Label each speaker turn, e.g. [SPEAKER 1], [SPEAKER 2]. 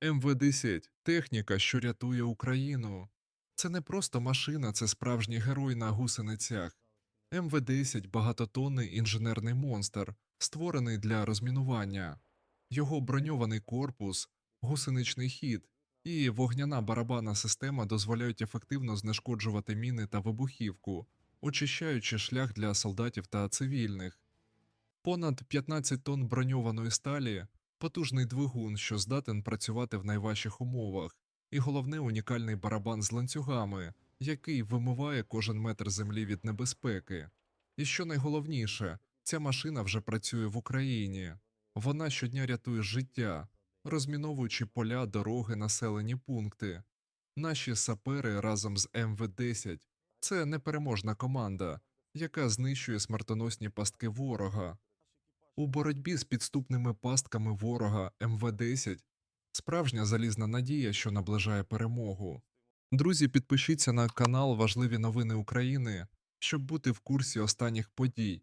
[SPEAKER 1] МВ-10 техніка, що рятує Україну. Це не просто машина, це справжній герой на гусеницях. МВ-10 багатотонний інженерний монстр, створений для розмінування. Його броньований корпус, гусеничний хід і вогняна барабанна система дозволяють ефективно знешкоджувати міни та вибухівку, очищаючи шлях для солдатів та цивільних. Понад 15 тонн броньованої сталі, потужний двигун, що здатен працювати в найважчих умовах, і головне унікальний барабан з ланцюгами, який вимиває кожен метр землі від небезпеки. І що найголовніше, ця машина вже працює в Україні. Вона щодня рятує життя, розміновуючи поля, дороги, населені пункти. Наші сапери разом з МВ-10 – це непереможна команда, яка знищує смертоносні пастки ворога. У боротьбі з підступними пастками ворога МВ-10 справжня залізна надія, що наближає перемогу. Друзі, підпишіться на канал Важливі новини України, щоб бути в курсі останніх подій